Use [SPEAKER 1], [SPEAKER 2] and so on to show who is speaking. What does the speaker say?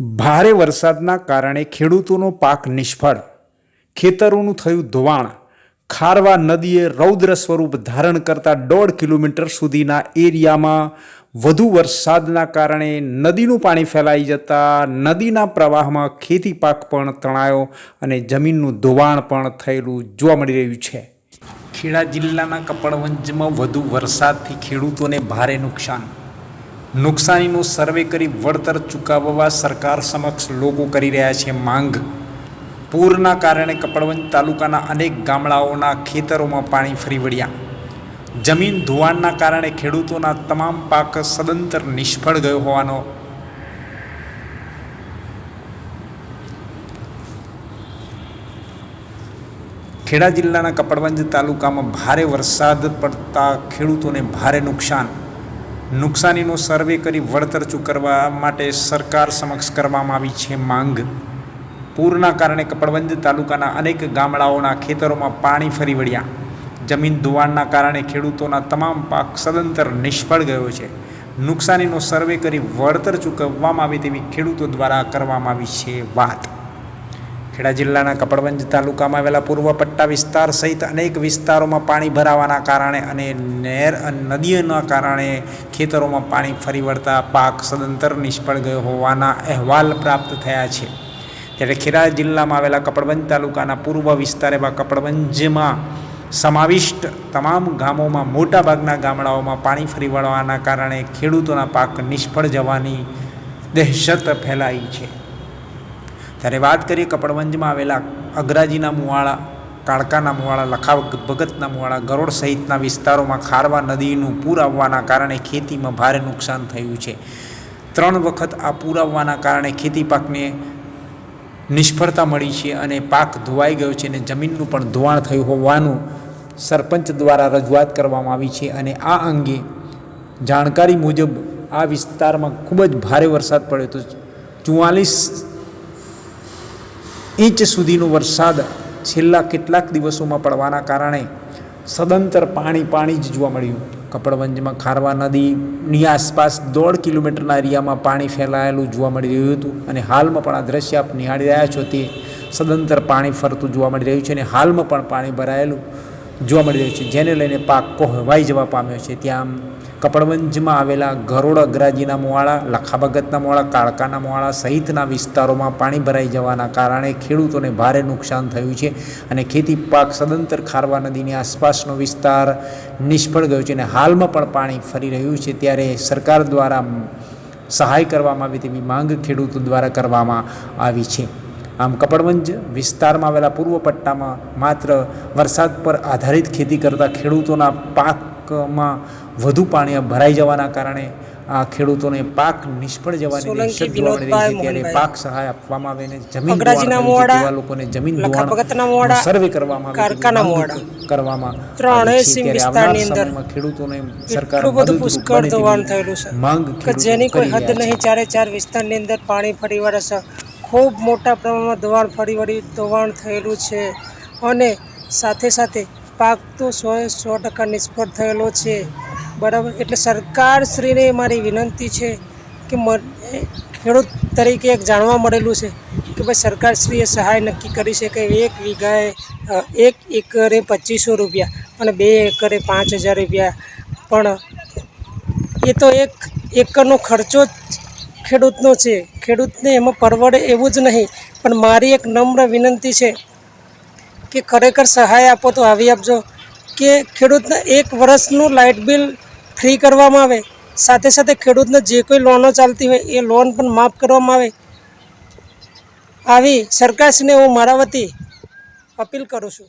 [SPEAKER 1] ભારે વરસાદના કારણે ખેડૂતોનો પાક નિષ્ફળ. ખેતરોનું થયું ધોવાણ. ખારવા નદીએ રૌદ્ર સ્વરૂપ ધારણ કરતા દોઢ કિલોમીટર સુધીના એરિયામાં વધુ વરસાદના કારણે નદીનું પાણી ફેલાઈ જતા નદીના પ્રવાહમાં ખેતી પાક પણ તણાયો અને જમીનનું ધોવાણ પણ થયેલું જોવા મળી રહ્યું છે. ખેડા જિલ્લાના કપડવંજમાં વધુ વરસાદથી ખેડૂતોને ભારે નુકસાન. નુકસાનીનો સર્વે કરી વળતર ચૂકવવા સરકાર સમક્ષ લોકો કરી રહ્યા છે માંગ. પૂરના કારણે કપડવંજ તાલુકાના અનેક ગામડાઓના ખેતરોમાં પાણી ફરી વળ્યા. જમીન ધોવાણના કારણે ખેડૂતોના તમામ પાક સદંતર નિષ્ફળ ગયો હોવાનો ખેડા જિલ્લાના કપડવંજ તાલુકામાં ભારે વરસાદ પડતા ખેડૂતોને ભારે નુકસાન નુકસાનીનો સર્વે કરી વળતર ચૂકવવા માટે સરકાર સમક્ષ કરવામાં આવી છે માંગ. પૂરના કારણે કપડવંજ તાલુકાના અનેક ગામડાઓના ખેતરોમાં પાણી ફરી વળ્યા. જમીન ધોવાણના કારણે ખેડૂતોના તમામ પાક સદંતર નિષ્ફળ ગયો છે. નુકસાનીનો સર્વે કરી વળતર ચૂકવવામાં આવે તેવી ખેડૂતો દ્વારા કરવામાં આવી છે વાત. ખેડા જિલ્લાના કપડવંજ તાલુકામાં આવેલા પૂર્વ પટ્ટા વિસ્તાર સહિત અનેક વિસ્તારોમાં પાણી ભરાવાના કારણે અને નહેર નદીઓના કારણે ખેતરોમાં પાણી ફરી વળતા પાક સદંતર નિષ્ફળ ગયો હોવાના અહેવાલ પ્રાપ્ત થયા છે. ત્યારે ખેડા જિલ્લામાં આવેલા કપડવંજ તાલુકાના પૂર્વ વિસ્તાર એવા કપડવંજમાં સમાવિષ્ટ તમામ ગામોમાં મોટાભાગના ગામડાઓમાં પાણી ફરી વળવાના કારણે ખેડૂતોના પાક નિષ્ફળ જવાની દહેશત ફેલાઈ છે. ત્યારે વાત કરીએ કપડવંજમાં આવેલા અગરાજીના મુવાળા કાળકાના મુવાળા લખાવ ભગતના મુવાળા ગરોડ સહિતના વિસ્તારોમાં ખારવા નદીનું પૂર આવવાના કારણે ખેતીમાં ભારે નુકસાન થયું છે. ત્રણ વખત આ પૂર આવવાના કારણે ખેતી પાકને નિષ્ફળતા મળી છે અને પાક ધોવાઈ ગયો છે અને જમીનનું પણ ધોવાણ થયું હોવાનું સરપંચ દ્વારા રજૂઆત કરવામાં આવી છે અને આ અંગે જાણકારી મુજબ આ વિસ્તારમાં ખૂબ જ ભારે વરસાદ પડ્યો હતો. ચુમ્માલીસ ઇંચ સુધીનો વરસાદ છેલ્લા કેટલાક દિવસોમાં પડવાના કારણે સદંતર પાણી પાણી જ જોવા મળ્યું. કપડવંજમાં ખારવા નદીની આસપાસ દોઢ કિલોમીટરના એરિયામાં પાણી ફેલાયેલું જોવા મળી રહ્યું હતું અને હાલમાં પણ આ દ્રશ્ય આપ નિહાળી રહ્યા છો તે સદંતર પાણી ફરતું જોવા મળી રહ્યું છે અને હાલમાં પણ પાણી ભરાયેલું જોવા મળી રહ્યું છે. જેને લઈને પાક કોહવાઈ જવા પામ્યો છે. ત્યાં કપડવંજમાં આવેલા ગરોડ અગ્રાજીના મોવાળા લખાભગતના મોવાળા કાળકાના મોવાળા સહિતના વિસ્તારોમાં પાણી ભરાઈ જવાના કારણે ખેડૂતોને ભારે નુકસાન થયું છે અને ખેતી પાક સદંતર ખારવા નદીની આસપાસનો વિસ્તાર નિષ્ફળ ગયો છે અને હાલમાં પણ પાણી ફરી રહ્યું છે. ત્યારે સરકાર દ્વારા સહાય કરવામાં આવી તેવી માંગ ખેડૂતો દ્વારા કરવામાં આવી છે. આમ કપડવંજ વિસ્તારમાં આવેલા પૂર્વ પટ્ટામાં માત્ર વરસાદ પર આધારિત ખેતી કરતા ખેડૂતોના પાકમાં વધુ પાણી ભરાઈ જવાના કારણે આ ખેડૂતોને પાક નિષ્ફળ જવાની દહેશત જોવા મળી રહી છે ત્યારે પાક સહાય આપવામાં આવે અને જમીન ધોવાણ લોકોને જમીન ધોવાણ સર્વે કરવામાં આવે. કરવામાં
[SPEAKER 2] ત્રણેય સીમ વિસ્તારની અંદર
[SPEAKER 1] ખેડૂતોને સરકાર
[SPEAKER 2] બધું પુષ્કળ ધોવાણ થયેલું છે
[SPEAKER 1] માંગ
[SPEAKER 2] કે જેની કોઈ હદ નહીં ચારે ચાર વિસ્તારની અંદર પાણી ફરી વળે છે. ખૂબ મોટા પ્રમાણમાં ધોવાણ ફરી વળી ધોવાણ થયેલું છે અને સાથે સાથે પાક તો સો સો ટકા નિષ્ફળ થયેલો છે. બરાબર? એટલે સરકારશ્રીને મારી વિનંતી છે કે ખેડૂત તરીકે એક જાણવા મળેલું છે કે ભાઈ સરકારશ્રીએ સહાય નક્કી કરી છે કે એક વીઘાએ એક એકરે પચીસો રૂપિયા અને બે એકરે પાંચ હજાર રૂપિયા. પણ એ તો એક એકરનો ખર્ચો જ ખેડૂતનો છે. ખેડૂતને એમાં પરવડે એવું જ નહીં. પણ મારી એક નમ્ર વિનંતી છે કે ખરેખર સહાય આપો તો આવી આપજો. કે ખેડૂતને એક વર્ષનું લાઇટ બિલ ફ્રી કરવામાં આવે. સાથે સાથે ખેડૂતને જે કોઈ લોનો ચાલતી હોય એ લોન પણ માફ કરવામાં આવે. આવી સરકારશ્રીને હું મારા વતી અપીલ કરું છું.